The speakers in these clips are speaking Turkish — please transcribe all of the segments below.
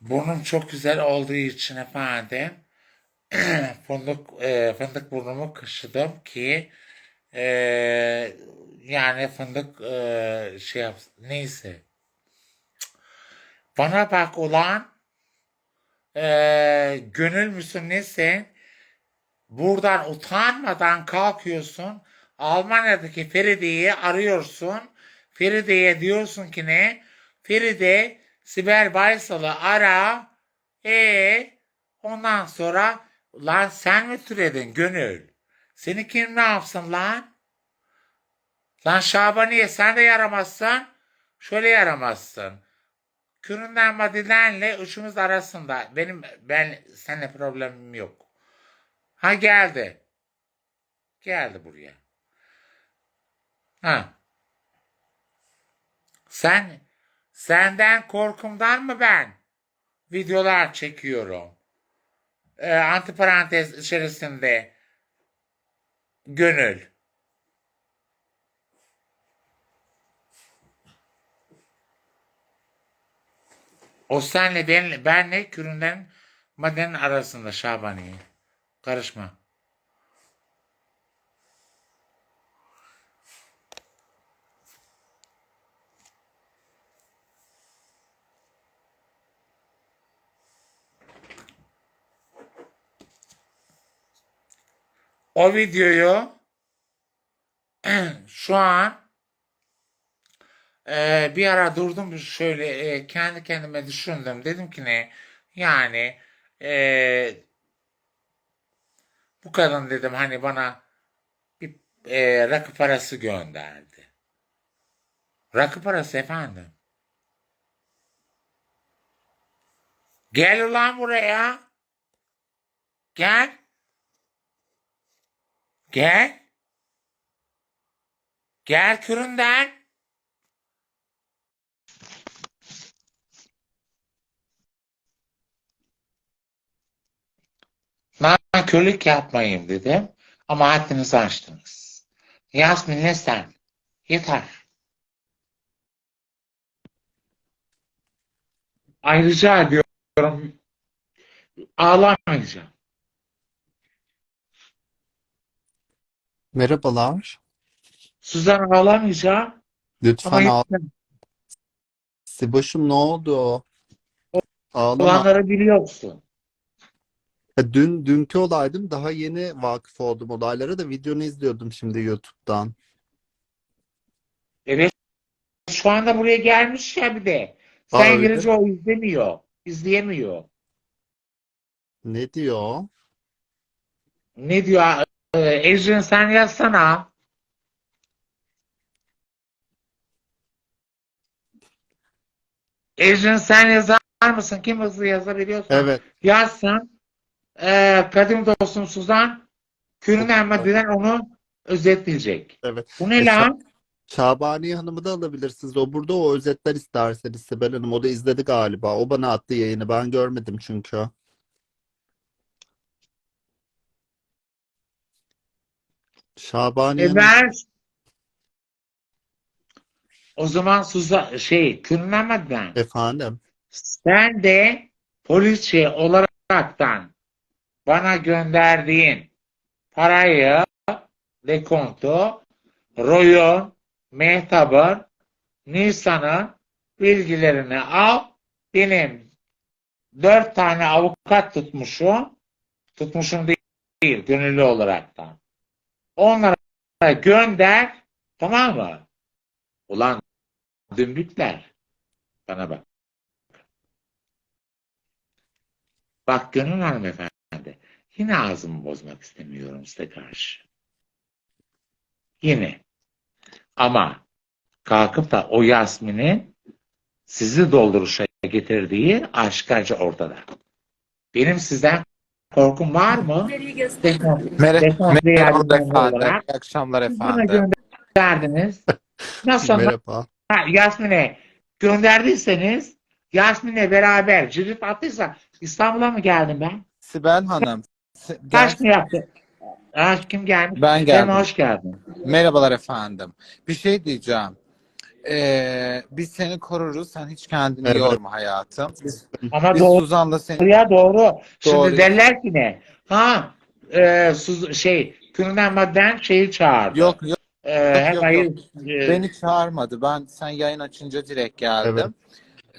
Burnum çok güzel olduğu için efendim fındık e, fındık burnumu kaşıdım ki e, yani fındık e, şey yapsın. Neyse. Bana bak ulan e, gönül müsün nesin? Buradan utanmadan kalkıyorsun. Almanya'daki Feride'yi arıyorsun. Feride'ye diyorsun ki ne? Feride Sibel Baysal'ı ara. E ondan sonra lan sen mi türedin Gönül? Seni kim ne yapsın lan? Lan Şabaniye sen de yaramazsın. Şöyle yaramazsın. Küründen Madilen'le üçümüz arasında benim ben seninle problemim yok. Ha geldi. Geldi buraya. Ha. Sen senden korkumdan mı ben videolar çekiyorum? Ee, antiparantez içerisinde gönül. O senle benle, benle küründen madenin arasında Şabaniye. Karışma. O videoyu şu an e, bir ara durdum şöyle e, kendi kendime düşündüm. Dedim ki ne yani e, bu kadın dedim hani bana bir e, rakı parası gönderdi. Rakı parası efendim. Gel ulan buraya. Gel. Gel. Gel küründen. Nankörlük yapmayın dedim. Ama haddinizi aştınız. Yasmin ne sen? Yeter. Ayrıca ediyorum. Ağlamayacağım. Merhabalar. Suzan ağlamayacağım. Ama Lütfen ağ yeter. Siboş'um ne oldu? Ağlama. Olanları biliyorsun. Ha, Dün dünkü olaydım. Daha yeni vakıf oldum olaylara da videonu izliyordum şimdi YouTube'dan. Evet. Şu anda buraya gelmiş ya bir de. Aa, Sen öyle. girince o izlemiyor. İzleyemiyor. Ne diyor? Ne diyor? Ee, sen yazsana. Ecrin sen yazar mısın? Kim hızlı yazabiliyorsa. Evet. Yazsan. Ee, kadim dostum Suzan Kürünen Maddeden onu özetleyecek. Evet. Bu ne E, lan? Şabaniye Hanım'ı da alabilirsiniz. O burada o özetler isterseniz Sibel Hanım. O da izledi galiba. O bana attı yayını. Ben görmedim çünkü. Şabaniye Hanım. ver. O zaman Suzan şey Maddeden. Efendim. Sen de polis şey olaraktan bana gönderdiğin parayı dekontu Roy'un, Mehtap'ın, Nisan'ın bilgilerini al. Benim dört tane avukat tutmuşum. Tutmuşum değil, gönüllü olaraktan. Onlara gönder. Tamam mı? Ulan dümbükler. Bana bak. Bak Gönül hanımefendi. Yine ağzımı bozmak istemiyorum size karşı. Yine. Ama kalkıp da o Yasmin'in sizi dolduruşa getirdiği aşikarca ortada. Benim sizden korkum var mı? Merhabalar değerli efendim. İyi akşamlar bana efendim. gönderdiniz. Nasıl Merhaba. Ha, Yasmin'e gönderdiyseniz Yasmin'le beraber cirit attıysa İstanbul'a mı geldim ben? Sibel Hanım. Kaç mı yaptı? Ha, kim gelmiş? ben Sen geldim. hoş geldin. Merhabalar efendim. Bir şey diyeceğim. Ee, biz seni koruruz. Sen hiç kendini Evet. yorma hayatım. Biz, Ama biz doğru Suzan'la seni ya doğru. Şimdi Doğru. derler ki ne? Ha e, Suz- şey Türünden madden şeyi çağırdı. yok yok E, hem yok, hayır, e, beni çağırmadı. Ben sen yayın açınca direkt geldim.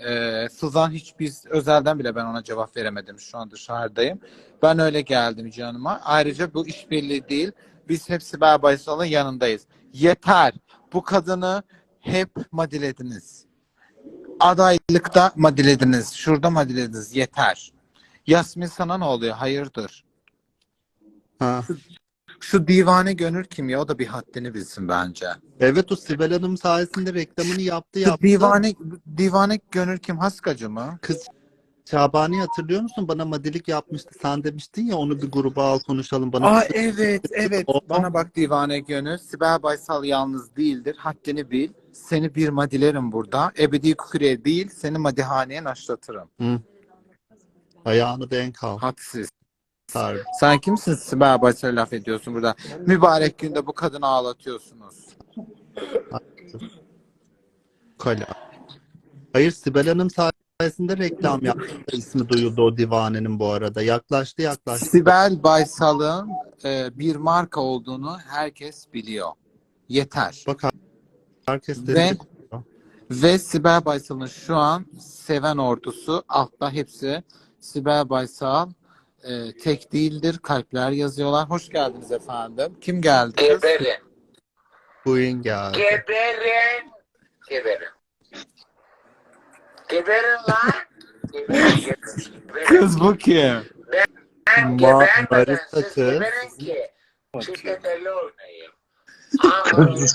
Ee, Suzan hiç biz özelden bile ben ona cevap veremedim. Şu an dışarıdayım. Ben öyle geldim canıma. Ayrıca bu işbirliği değil. Biz hep Sibel Baysal'ın yanındayız. Yeter. Bu kadını hep madilediniz. Adaylıkta madilediniz. Şurada madilediniz. Yeter. Yasmin sana ne oluyor? Hayırdır? Ha. Şu divane gönül kim ya? O da bir haddini bilsin bence. Evet o Sibel Hanım sayesinde reklamını yaptı Şu yaptı. divane, divane gönül kim? Haskacı mı? Kız Şabani hatırlıyor musun? Bana madilik yapmıştı. Sen demiştin ya onu bir gruba al konuşalım. Bana Aa evet evet. O- Bana bak divane gönül. Sibel Baysal yalnız değildir. Haddini bil. Seni bir madilerim burada. Ebedi kukriye değil. Seni madihaneye naşlatırım. ayağını denk al. Hadsiz. Harbi. Sen kimsin Sibel Baysal'a laf ediyorsun burada? Mübarek günde bu kadını ağlatıyorsunuz. Kale. Hayır Sibel Hanım sayesinde reklam yaptı. İsmi duyuldu o divanenin bu arada. Yaklaştı yaklaştı. Sibel Baysal'ın e, bir marka olduğunu herkes biliyor. Yeter. Bak herkes Ve, ve Sibel Baysal'ın şu an seven ordusu altta hepsi Sibel Baysal e, tek değildir. Kalpler yazıyorlar. Hoş geldiniz efendim. Kim geldi? Geberin. Queen geldi. Geberin. Geberin. Geberin lan. Geberin, geberin. Kız bu kim? Ben Ma- gebermeden siz geberin ki. Oynayayım. Kız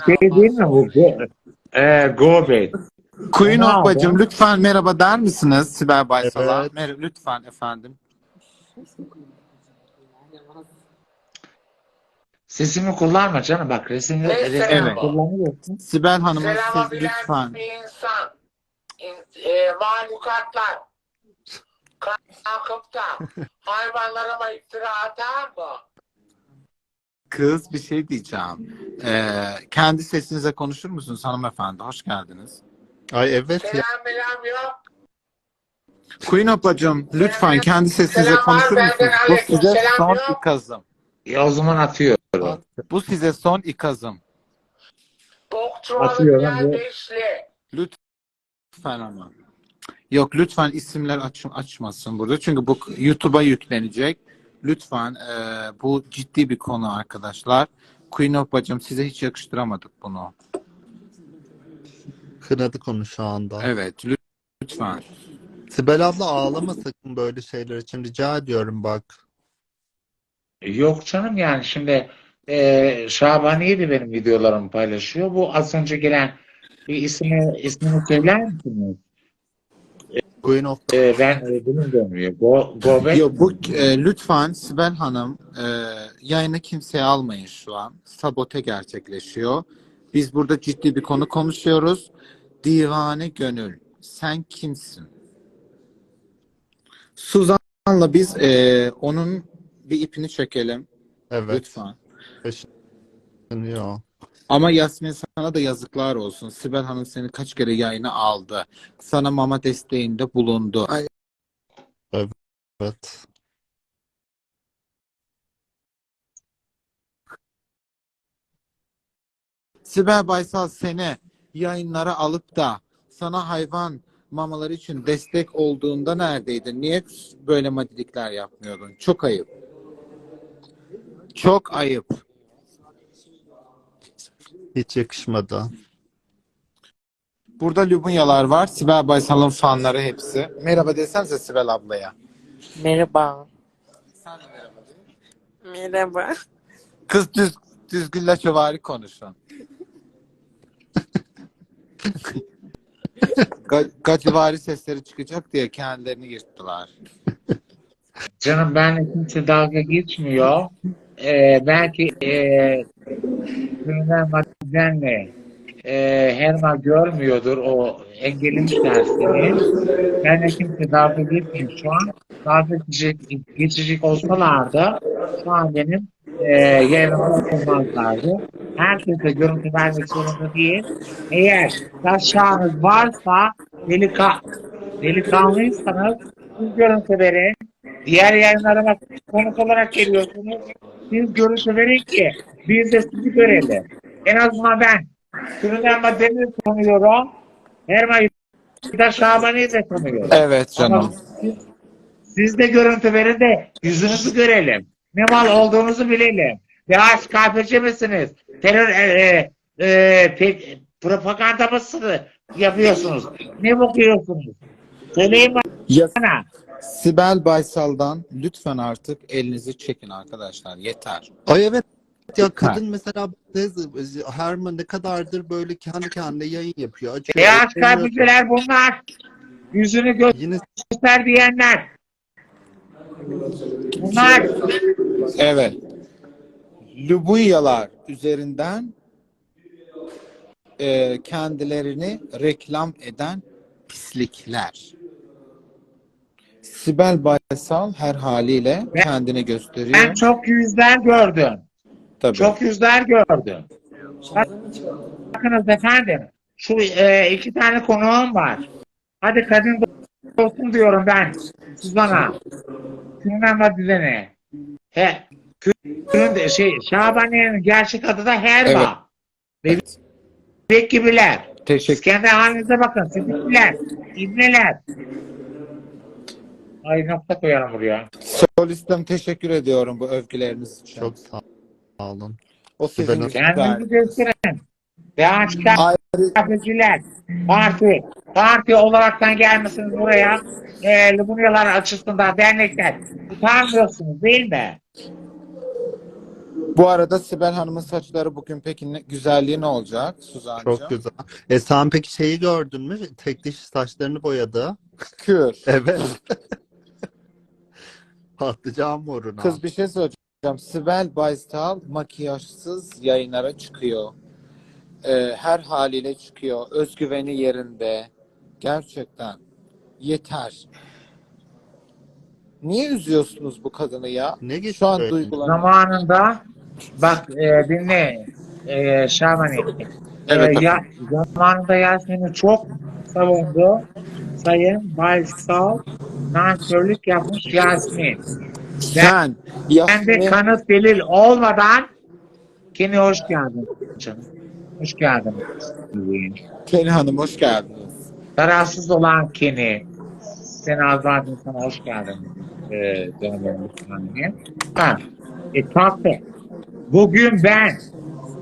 şey değil mi bu? Go, e, go Bey. Queen Ne Okbacım lütfen merhaba der misiniz Sibel Baysal'a? Evet. Mer- lütfen efendim. Sesimi kullanma canım bak resimde Neyse, resim evet. Kullanıyorsun. Sibel Hanım'a Selam siz lütfen. bir insan. İn- E, mahlukatlar. Kalkıp da hayvanlarıma iftira atar mı? Kız bir şey diyeceğim. Ee, kendi sesinize konuşur musunuz hanımefendi? Hoş geldiniz. Ay evet ya. Selam bilen yok. Queen ablacığım lütfen kendi sesinize Selam konuşur var, musunuz? benden Bu aleyküm size selam son yok. ikazım. Ya o zaman atıyorum. Bu size son ikazım. Bokçuvalı Atıyorum, Bilal bu- Beşli. Lütfen ama. Yok lütfen isimler aç, açmasın burada. Çünkü bu YouTube'a yüklenecek. Lütfen e, bu ciddi bir konu arkadaşlar. Queen of bacım size hiç yakıştıramadık bunu. Kınadı konu şu anda. Evet lü- lütfen. Sibel abla ağlama sakın böyle şeyler için rica ediyorum bak. Yok canım yani şimdi e, Şabaniye de benim videolarımı paylaşıyor. Bu az önce gelen bir ismi ismini söyler misiniz? Queen of E, ben benim dönmüyor. Go, Gobek. Yok bu e, lütfen Sibel Hanım e, yayını kimseye almayın şu an. Sabote gerçekleşiyor. Biz burada ciddi bir konu konuşuyoruz. Divane Gönül. Sen kimsin? Suzan'la biz e, onun bir ipini çekelim. evet Lütfen. Düşünüyor. Ama Yasmin sana da yazıklar olsun. Sibel Hanım seni kaç kere yayına aldı. Sana mama desteğinde bulundu. Ay, Evet. Sibel Baysal seni yayınlara alıp da sana hayvan mamaları için destek olduğunda neredeydin? Niye böyle madilikler yapmıyordun? Çok ayıp. Çok ayıp. Hiç yakışmadı. Burada Lubunyalar var. Sibel Baysal'ın fanları hepsi. Merhaba desenize Sibel ablaya. Merhaba. Sen de merhaba de. Merhaba. Kız düz, düzgün laçovari konuşun. Ga- Gacivari sesleri çıkacak diye kendilerini yırttılar. Canım benimle kimse dalga geçmiyor. E, belki e, Maden'le e, Herma görmüyordur. O engellemişler seni. Benimle kimse dalga geçmiyor şu an. Dalga geçecek, geçecek olsalar da şu an benim e, yerime oturmazlardı. herkese görüntü vermek zorunda değil. Eğer taşağınız varsa delika, delikanlıysanız siz görüntü verin. Diğer yayınlarıma konuk olarak geliyorsunuz. Siz görüntü verin ki biz de sizi görelim. En azından ben Sürünen Maddeni tanıyorum. Her da Şaban'ı da tanıyorum. Evet Ama canım. siz, siz de görüntü verin de yüzünüzü görelim. Ne mal olduğunuzu bilelim. DHKPC misiniz? Terör e, e, e, pe- propaganda mısınız? Yapıyorsunuz. Ne bakıyorsunuz? Söyleyin bana. Sibel Baysal'dan lütfen artık elinizi çekin arkadaşlar. Yeter. Ay evet ya kadın mesela Herman ne kadardır böyle kendi kendine yayın yapıyor. Açıyor, ekleniyor. DHKPC'ler bunlar. Yüzünü Yine göster diyenler. Bunlar Evet. Lubunyalar üzerinden e, kendilerini reklam eden pislikler. Sibel Baysal her haliyle Ben- kendini ben gösteriyor. çok yüzler gördüm. Tabii. Çok yüzler gördüm. Bakınız efendim. Şu e, iki tane konuğum var. Hadi kadın olsun diyorum ben. Suzan'a. Suzan ve düzene. He. Kürün de şey Şabaniye'nin gerçek adı da Herba. Evet. Bebek gibiler. Siz Teşekkür kendi halinize bakın. Sizlikler. İbneler. Ay nokta koyalım buraya. Solistim teşekkür ediyorum bu övgüleriniz için. çok sağ olun. o sizin Ben- güzel. Kendinizi gösterin. Ve Ayrı- Gazeteciler, parti, parti olaraktan gelmişsiniz buraya. E, Lubunyalar açısından dernekler. Utanmıyorsunuz değil mi? Bu arada Sibel Hanım'ın saçları bugün peki ne, güzelliği ne olacak Suzan'cığım? Çok güzel. E sen peki şeyi gördün mü? Tek diş saçlarını boyadı. Kür. Evet. Patlıcan moruna. Kız bir şey söyleyeceğim. Sibel Baysal makyajsız yayınlara çıkıyor. Ee, her haliyle çıkıyor. Özgüveni yerinde. Gerçekten. Yeter. Niye üzüyorsunuz bu kadını ya? Ne Şu an geçiyor? duygulanıyorum. Zamanında bak e, dinle e, Şahane. Evet E, ya, zamanında Yasemin'i çok savundu. Sayın Baysal nankörlük yapmış Yasemin. Sen Ben de Yasmin, kanıt delil olmadan Keni hoş geldin canım. Hoş geldin. Pelin Hanım hoş geldiniz. Tarafsız olan Kenny. Sen Azadin sana hoş geldin. Ee, canım benim. Ha. E tabi. Bugün ben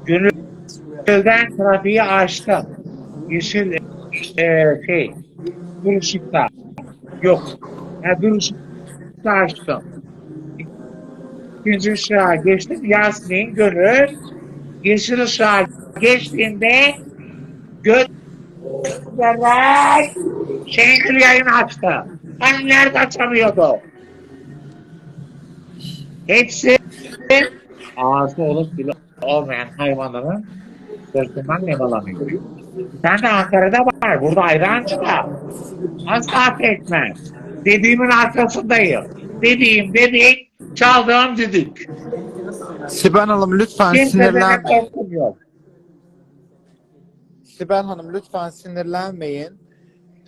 gönülden trafiği açtım. Yeşil e, şey dur ışıkta. Yok. Ya dur ışıkta açtım. İkinci ışığa geçtim. Yasmin Gönül yeşil ışığa geçtiğinde göz Evet. Şengül açtı. Hani nerede açamıyordu? Hepsi ağzı olup bile olmayan hayvanların sırtından nemalanıyor. Sen de Ankara'da var. Burada ayrancıda. Asla etmez. Dediğimin arkasındayım. Dediğim dedik, çaldığım düdük. Sibel Hanım lütfen Kimse bana sinirlenmeyin. Sibel Hanım lütfen sinirlenmeyin.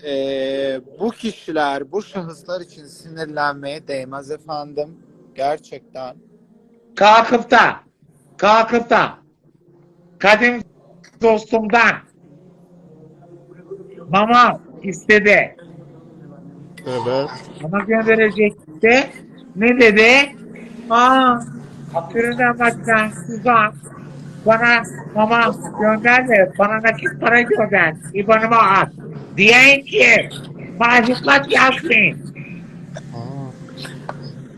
Ee, bu kişiler, bu şahıslar için sinirlenmeye değmez efendim. Gerçekten. kalkıp da kalkıp da kadim dostumdan mama istedi. Evet. Mama gönderecekti. Ne dedi? Aa, Aküründen başkan Suzan bana mama gönder de bana nakit para gönder. İbanıma at. Diyen ki Yasmin. Aa,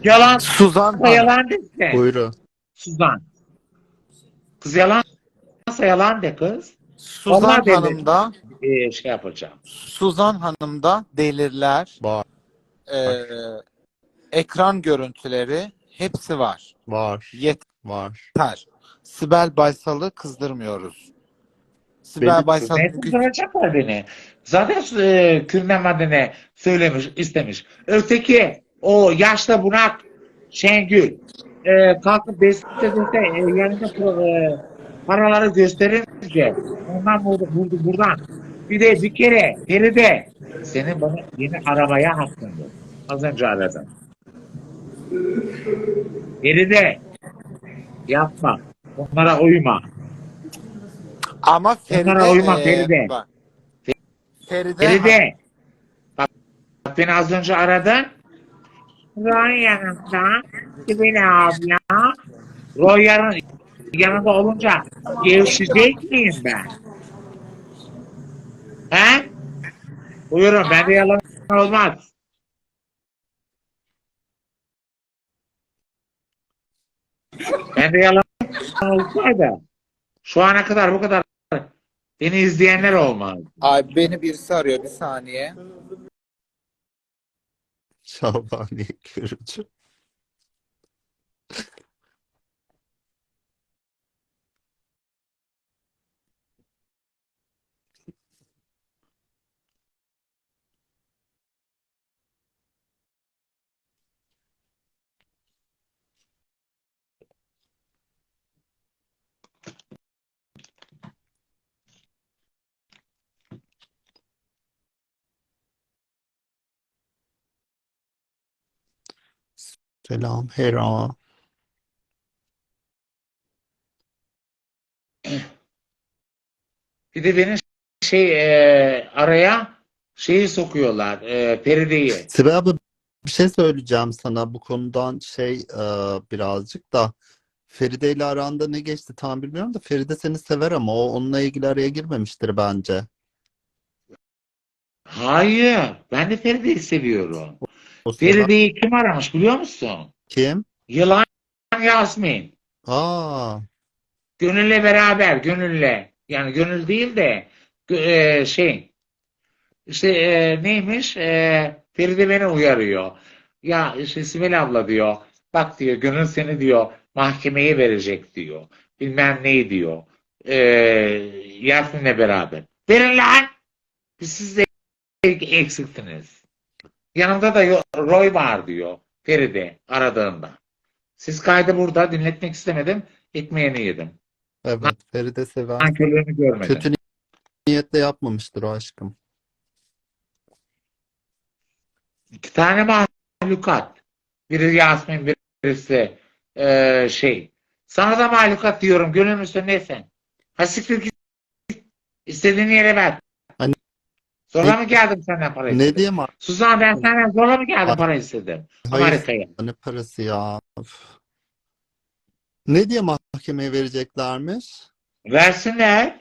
Yalan Suzan yalan desin. buyurun. Suzan. Kız yalan yalan de kız. Suzan Vallahi dedi. Hanım da Ee, şey yapacağım. Suzan Hanım da delirler, Var. ee, ekran görüntüleri hepsi var. Var. Yeter. Var. Sibel Baysal'ı kızdırmıyoruz. Sibel Baysal Ne kızdıracaklar beni. Zaten e, Kürnen Madene söylemiş, istemiş. Öteki o yaşlı bunak Şengül e, kalkıp bestedese e, yanında pro- e, paraları gösterince ondan vurdu, vurdu buradan. Bir de bir kere Feride senin bana yeni aramaya hakkın yok. Az önce aradım. Feride yapma. Onlara uyma. Ama Feride Onlara uyma e, Feride. bak. Feride, Feride. Bak, bak beni az önce aradın. Roy yanında. Sibel abla. Roy yanı- yanında olunca gevşecek miyim ben? He? Buyurun bende yalan olmaz. Bende yalan olsaydı şu ana kadar bu kadar beni izleyenler olmaz. Ay beni birisi arıyor bir saniye. Şabaniye görücü. Selam Hera. Bir de beni şey e, araya şeyi sokuyorlar. E, Feride'yi. Sibel abla bir şey söyleyeceğim sana bu konudan şey e, birazcık da Feride ile aranda ne geçti tam bilmiyorum da Feride seni sever ama o onunla ilgili araya girmemiştir bence. Hayır. Ben de Feride'yi seviyorum. Sever. Feride'yi kim aramış biliyor musun? Kim? Yılan Yasmin. Aa, Gönül'le beraber. Gönül'le. Yani Gönül değil de e, şey işte e, neymiş? E, Feride beni uyarıyor. Ya işte Sibel abla diyor. Bak diyor Gönül seni diyor mahkemeye verecek diyor. Bilmem neyi diyor. E, Yasmin'le beraber. Verin lan! Siz de eksiktiniz. Yanımda da Roy var diyor. Feride aradığında. Siz kaydı burada dinletmek istemedim. Ekmeğini yedim. evet Feride. Nankörlüğünü görmedim. Kötü niyetle yapmamıştır o aşkım. İki tane mahlukat. Biri Yasmin, birisi eee, şey. Sana da mahlukat diyorum. Gönül müsün ne sen? Ha siktir git. İstediğin yere ver. Zorla Ne- mı geldim senden para Ne istedim? diye ma Suzan ben senden zorla mı geldim para istedim? Hayır. Amerika'ya. ne parası ya? Üf. Ne diye mahkemeye vereceklermiş? Versinler.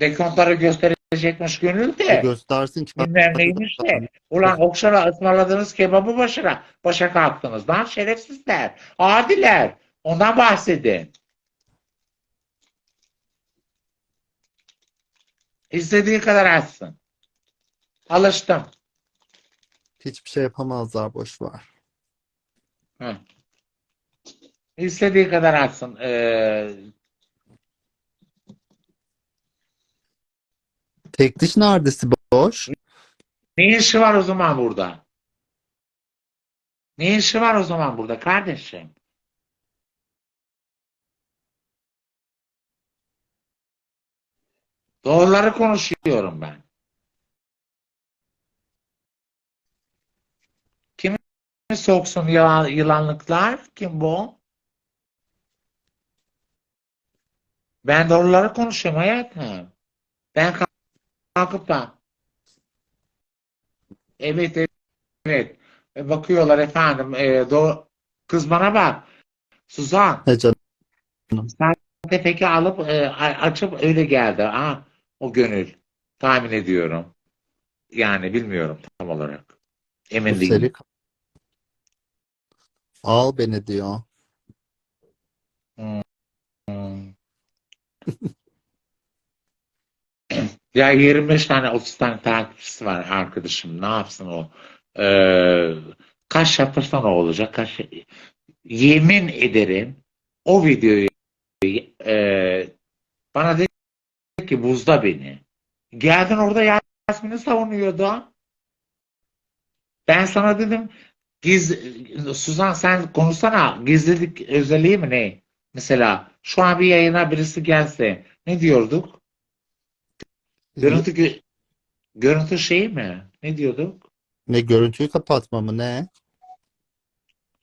Dekontları gösterecekmiş gönül de. Göstersin ki ben Bilmem neymiş de. Ulan Okşar'a ısmarladığınız kebabı başına başa kalktınız. Lan şerefsizler. Adiler. Ondan bahsedin. İstediği kadar açsın. Alıştım. hiçbir şey yapamazlar boş ver. Hı. İstediği kadar açsın. Ee, Tek diş neredesi boş? ne işi var o zaman burada? Ne işi var o zaman burada kardeşim? Doğruları konuşuyorum ben. Kimi soksun yılan, yılanlıklar? Kim bu? Ben doğruları konuşuyorum hayatım. Ben kalkıp da evet evet E, bakıyorlar efendim e, doğru kız bana bak Suzan Ne canım? tepeki alıp e, açıp öyle geldi ha o gönül tahmin ediyorum yani bilmiyorum tam olarak emin değilim Al beni diyor. Hmm. Ya 25 tane 30 tane takipçisi var arkadaşım. Ne yapsın o? Ee, kaç yapırsa ne olacak? Kaç... Yemin ederim o videoyu e, bana dedi ki buzda beni. Geldin orada Yasmin'i savunuyordu. Ben sana dedim Giz, Suzan sen konuşsana. Gizlilik özelliği mi ne? Mesela şu an bir yayına birisi gelse ne diyorduk? Görüntü gö- görüntü şey mi? Ne diyorduk? Ne görüntüyü kapatma mı ne?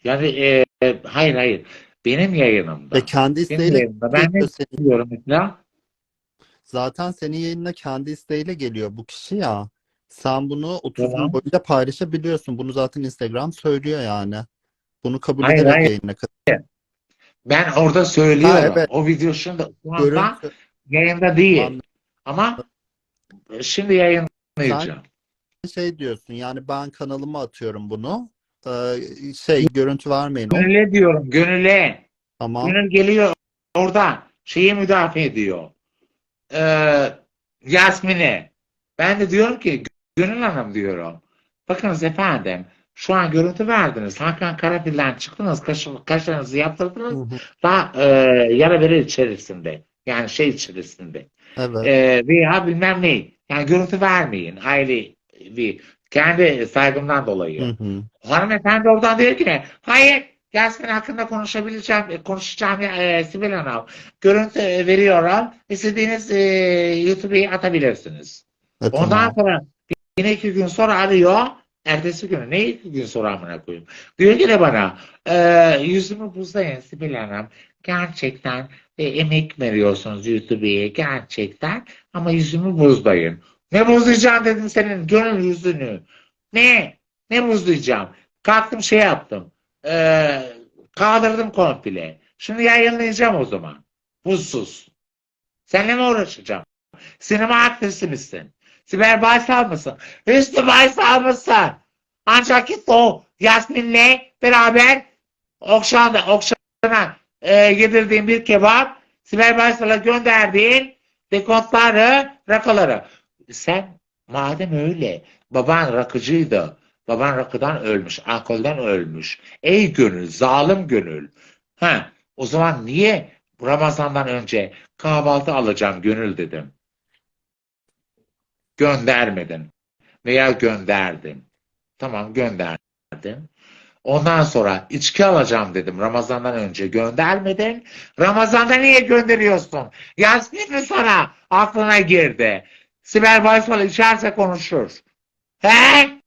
Yani e, hayır hayır. Benim yayınımda. Ve kendi Benim isteğiyle yayınımda. Ben ne diyorum mesela? Zaten senin yayınına kendi isteğiyle geliyor bu kişi ya. Sen bunu 30 gün Tamam. boyunca paylaşabiliyorsun. Bunu zaten Instagram söylüyor yani. Bunu kabul Hayır, ederek hayır. yayına katıl. Ben orada söylüyorum. Ha, evet. O video şimdi şu anda Görüntü yayında değil. Anladım. Ama şimdi yayınlayacağım. şey diyorsun yani ben kanalıma atıyorum bunu. Ee, şey görüntü vermeyin. Gönüle diyorum. Gönüle. tamam. Gönül geliyor orada. Şeyi müdafaa ediyor. Ee, Yasmin'e. Ben de diyorum ki Gönül Hanım diyorum. Bakınız efendim şu an görüntü verdiniz. Hakan Karapil'den çıktınız. Kaş, kaşlarınızı yaptırdınız. Hı hı. Daha e, yara bere içerisinde. Yani şey içerisinde. Evet. e, veya bilmem ne. Yani görüntü vermeyin. Aile bir kendi saygımdan dolayı. Hı hı. Hanımefendi oradan diyor ki hayır Yasmin hakkında konuşabileceğim, e, konuşacağım e, Sibel Hanım. Görüntü e, veriyorum. İstediğiniz e, YouTube'a atabilirsiniz. E, Ondan tamam. sonra yine iki gün sonra arıyor. Ertesi gün ne iki gün sonra amına koyayım. Diyor ki de bana e, yüzümü buzlayın Sibel Hanım. Gerçekten e, emek veriyorsunuz YouTube'a gerçekten ama yüzümü buzlayın. Ne buzlayacağım dedim senin gönül yüzünü. Ne? Ne buzlayacağım? Kalktım şey yaptım. E, kaldırdım komple. Şunu yayınlayacağım o zaman. Buzsuz. Seninle mi uğraşacağım? Sinema aktrisi misin? Sibel Baysal mısın? Hüsnü Baysal mısın? Ancak git o Yasmin'le beraber Okşan'da, Okşan'a e, yedirdiğin bir kebap Sibel Baysal'a gönderdiğin dekontları, rakaları. Sen madem öyle baban rakıcıydı. Baban rakıdan ölmüş, alkolden ölmüş. Ey gönül, zalim gönül. Ha, o zaman niye Ramazan'dan önce kahvaltı alacağım gönül dedim. Göndermedin. Veya gönderdin. Tamam gönderdim. Ondan sonra içki alacağım dedim Ramazan'dan önce göndermedin. Ramazan'da niye gönderiyorsun? Yasmin mi sana aklına girdi? Sibel Baysal içerse konuşur. He?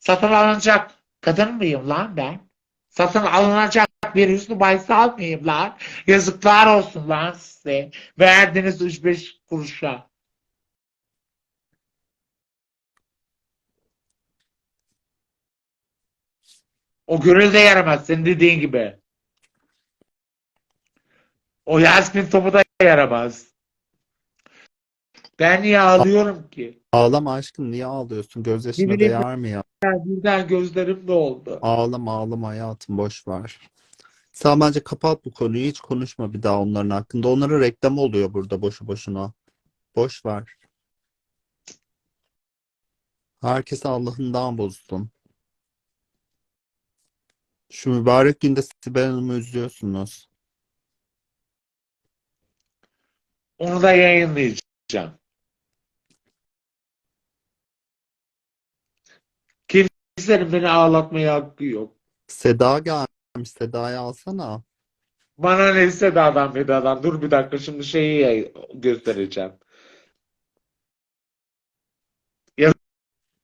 Satın alınacak kadın mıyım lan ben? Satın alınacak bir Hüsnü Baysal mıyım lan? Yazıklar olsun lan size. Verdiniz 3-5 kuruşa. O gönül de yaramaz senin dediğin gibi. O Yasmin topu da yaramaz. Ben niye ağlıyorum ki? Ağlama aşkım niye ağlıyorsun? Gözyaşına bileyim. değer mi ya? Birden gözlerim doldu. Ağlama ağlama hayatım boş ver. Sen bence kapat bu konuyu hiç konuşma bir daha onların hakkında. Onların reklamı oluyor burada boşu boşuna. Boş ver. Herkes Allah'ından bozsun. Şu mübarek günde Sibel Hanım'ı üzüyorsunuz. Onu da yayınlayacağım. Kimsenin beni ağlatmaya hakkı yok. Seda gelmiş. Seda'yı alsana. Bana ne Seda'dan Meda'dan. Dur bir dakika şimdi şeyi yay- göstereceğim.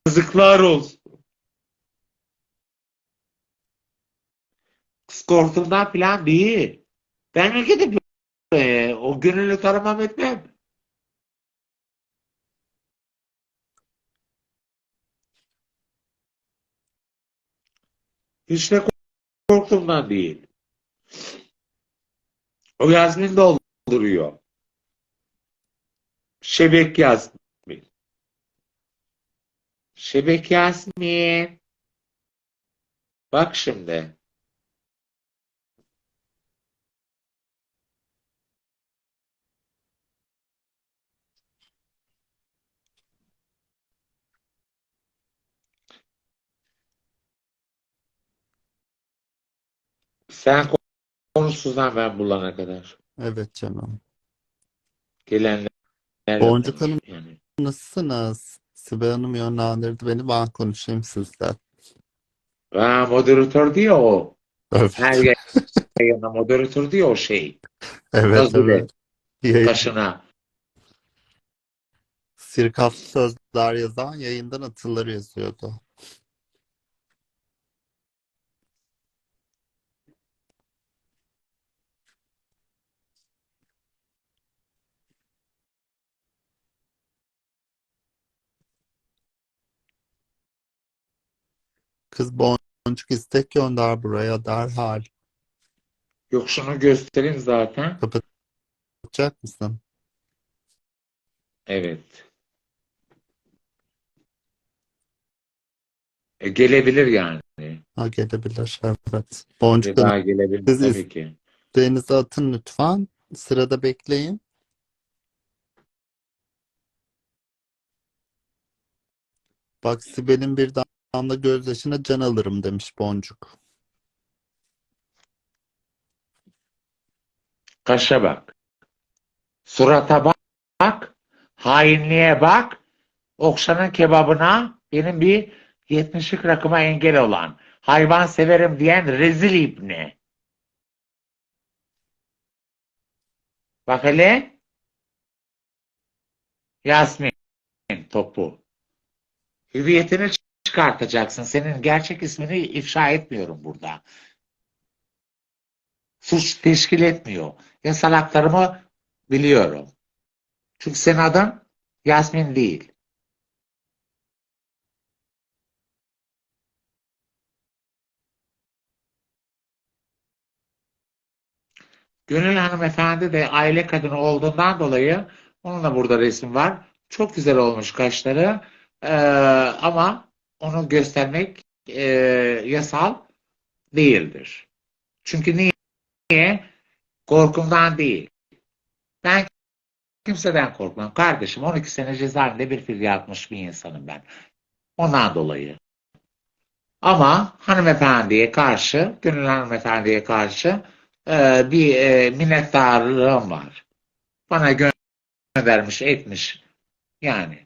Yazıklar olsun. Korkumdan falan değil. Ben gidip e, o gönüllü taramam etmem. Hiç de korktuğumdan değil. O Yasmin dolduruyor. Şebek Yasmin. Şebek Yasmin. Bak şimdi. Sen konuşsuzdan ben bulana kadar. Evet canım. Gelenler Boncuk Hanım yani. nasılsınız? Sibel Hanım yönlendirdi beni. Ben konuşayım sizle. Ha, moderatör diyor o. Evet. Her yayında moderatör diyor o şey. Evet evet. Yayın, Kaşına. sirkaf sözler yazan yayından atılır yazıyordu. Kız boncuk istek gönder buraya derhal. Yok şunu göstereyim zaten. Yapacak mısın? Evet. E, gelebilir yani. Ha gelebilir. Evet. Boncuk Daha gelebilir Siz- tabii ki. isteğinizi atın lütfen. Sırada bekleyin. Bak Sibel'in bir damla gözyaşına can alırım demiş Boncuk. Kaşa bak. Surata bak. bak. Hainliğe bak. Okşanın kebabına benim bir 70'lik rakıma engel olan hayvan severim diyen rezil ibne. Bak hele. Yasmin topu. Hüviyetini çıkartacaksın. Senin gerçek ismini ifşa etmiyorum burada. Suç teşkil etmiyor. Yasal haklarımı biliyorum. Çünkü senin adın Yasmin değil. Gönül hanımefendi de aile kadını olduğundan dolayı onun da burada resim var. Çok güzel olmuş kaşları. Ee, ama onu göstermek e, yasal değildir. Çünkü niye? Korkumdan değil. Ben kimseden korkmam. Kardeşim 12 sene cezaevinde bir fil yatmış bir insanım ben. Ondan dolayı. Ama hanımefendiye karşı, Gönül hanımefendiye karşı e, bir e, minnettarlığım var. Bana göndermiş, etmiş. Yani.